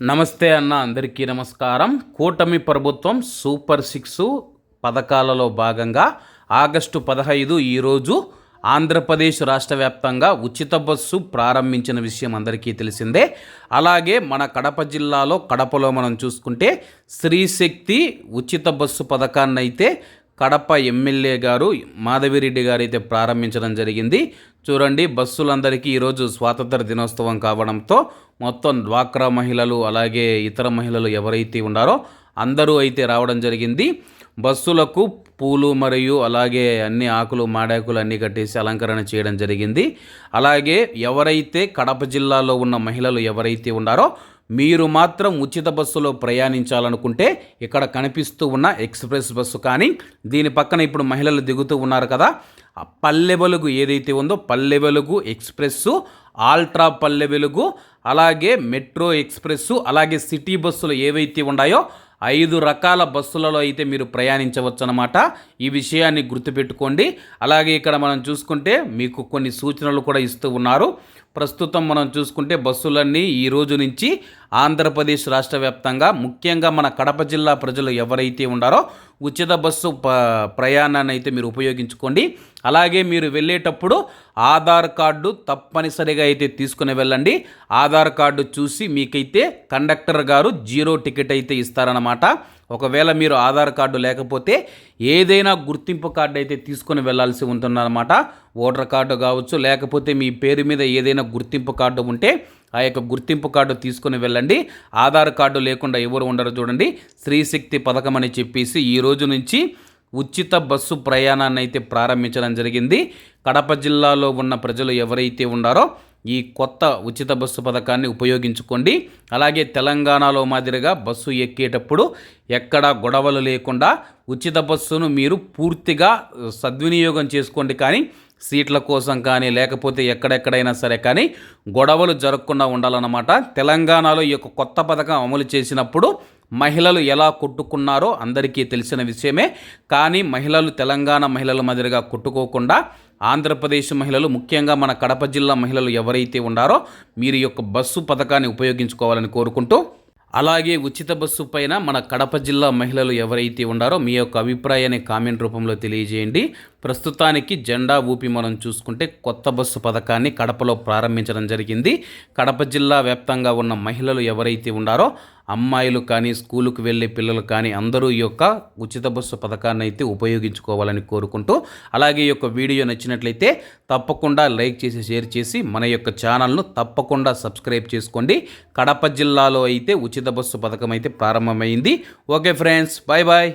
నమస్తే అన్న అందరికీ నమస్కారం. కూటమి ప్రభుత్వం సూపర్ సిక్స్ పథకాలలో భాగంగా ఆగస్టు పదహైదు ఈరోజు ఆంధ్రప్రదేశ్ రాష్ట్ర వ్యాప్తంగా ఉచిత బస్సు ప్రారంభించిన విషయం అందరికీ తెలిసిందే. అలాగే మన కడప జిల్లాలో కడపలో మనం చూసుకుంటే శ్రీశక్తి ఉచిత బస్సు పథకాన్ని అయితే కడప ఎమ్మెల్యే గారు మాధవిరెడ్డి గారు అయితే ప్రారంభించడం జరిగింది. చూడండి బస్సులందరికీ ఈరోజు స్వాతంత్ర దినోత్సవం కావడంతో మొత్తం డ్వాక్రా మహిళలు అలాగే ఇతర మహిళలు ఎవరైతే ఉన్నారో అందరూ అయితే రావడం జరిగింది. బస్సులకు పూలు మరియు అలాగే అన్ని ఆకులు మాడాకులు అన్నీ కట్టేసి అలంకరణ చేయడం జరిగింది. అలాగే ఎవరైతే కడప జిల్లాలో ఉన్న మహిళలు ఎవరైతే ఉన్నారో మీరు మాత్రం ఉచిత బస్సులో ప్రయాణించాలనుకుంటే ఇక్కడ కనిపిస్తూ ఉన్న ఎక్స్ప్రెస్ బస్సు కానీ దీని పక్కన ఇప్పుడు మహిళలు దిగుతూ ఉన్నారు కదా ఆ పల్లె వెలుగు ఏదైతే ఉందో పల్లె వెలుగు ఎక్స్ప్రెస్సు ఆల్ట్రా పల్లె వెలుగు అలాగే మెట్రో ఎక్స్ప్రెస్సు అలాగే సిటీ బస్సులు ఏవైతే ఉన్నాయో ఐదు రకాల బస్సులలో అయితే మీరు ప్రయాణించవచ్చు అనమాట ఈ విషయాన్ని గుర్తుపెట్టుకోండి. అలాగే ఇక్కడ మనం చూసుకుంటే మీకు కొన్ని సూచనలు కూడా ఇస్తూ ఉన్నారు. ప్రస్తుతం మనం చూసుకుంటే బస్సులన్నీ ఈ రోజు నుంచి ఆంధ్రప్రదేశ్ రాష్ట్ర వ్యాప్తంగా ముఖ్యంగా మన కడప జిల్లా ప్రజలు ఎవరైతే ఉన్నారో ఉచిత బస్సు ప ప్రయాణాన్ని అయితే మీరు ఉపయోగించుకోండి. అలాగే మీరు వెళ్ళేటప్పుడు ఆధార్ కార్డు తప్పనిసరిగా అయితే తీసుకుని వెళ్ళండి. ఆధార్ కార్డు చూసి మీకైతే కండక్టర్ గారు జీరో టికెట్ అయితే ఇస్తారన్నమాట. ఒకవేళ మీరు ఆధార్ కార్డు లేకపోతే ఏదైనా గుర్తింపు కార్డు అయితే తీసుకొని వెళ్ళాల్సి ఉంటుందన్నమాట. ఓటర్ కార్డు కావచ్చు లేకపోతే మీ పేరు మీద ఏదైనా గుర్తింపు కార్డు ఉంటే ఆ యొక్క గుర్తింపు కార్డు తీసుకొని వెళ్ళండి. ఆధార్ కార్డు లేకుండా ఎవరు ఉండరు చూడండి. స్త్రీశక్తి పథకం అని చెప్పేసి ఈ రోజు నుంచి ఉచిత బస్సు ప్రయాణాన్ని అయితే ప్రారంభించడం జరిగింది. కడప జిల్లాలో ఉన్న ప్రజలు ఎవరైతే ఉన్నారో ఈ కొత్త ఉచిత బస్సు పథకాన్ని ఉపయోగించుకోండి. అలాగే తెలంగాణలో మాదిరిగా బస్సు ఎక్కేటప్పుడు ఎక్కడ గొడవలు లేకుండా ఉచిత బస్సును మీరు పూర్తిగా సద్వినియోగం చేసుకోండి. కానీ సీట్ల కోసం కానీ లేకపోతే ఎక్కడెక్కడైనా సరే కానీ గొడవలు జరగకుండా ఉండాలన్నమాట. తెలంగాణలో ఈ యొక్క కొత్త పథకం అమలు చేసినప్పుడు మహిళలు ఎలా కొట్టుకున్నారో అందరికీ తెలిసిన విషయమే. కానీ మహిళలు తెలంగాణ మహిళల మాదిరిగా కొట్టుకోకుండా ఆంధ్రప్రదేశ్ మహిళలు ముఖ్యంగా మన కడప జిల్లా మహిళలు ఎవరైతే ఉన్నారో మీరు ఈ యొక్క బస్సు పథకాన్ని ఉపయోగించుకోవాలని కోరుకుంటూ అలాగే ఉచిత బస్సు పైన మన కడప జిల్లా మహిళలు ఎవరైతే ఉన్నారో మీ యొక్క అభిప్రాయాన్ని కామెంట్ రూపంలో తెలియజేయండి. ప్రస్తుతానికి జెండా ఊపి మనం చూసుకుంటే కొత్త బస్సు పథకాన్ని కడపలో ప్రారంభించడం జరిగింది. కడప జిల్లా వ్యాప్తంగా ఉన్న మహిళలు ఎవరైతే ఉన్నారో అమ్మాయిలు కానీ స్కూలుకు వెళ్ళే పిల్లలు కానీ అందరూ ఈ యొక్క ఉచిత బస్సు పథకాన్ని అయితే ఉపయోగించుకోవాలని కోరుకుంటూ అలాగే ఈ యొక్క వీడియో నచ్చినట్లయితే తప్పకుండా లైక్ చేసి షేర్ చేసి మన యొక్క ఛానల్ను తప్పకుండా సబ్స్క్రైబ్ చేసుకోండి. కడప జిల్లాలో అయితే ఉచిత బస్సు పథకం అయితే ప్రారంభమైంది. Okay friends bye bye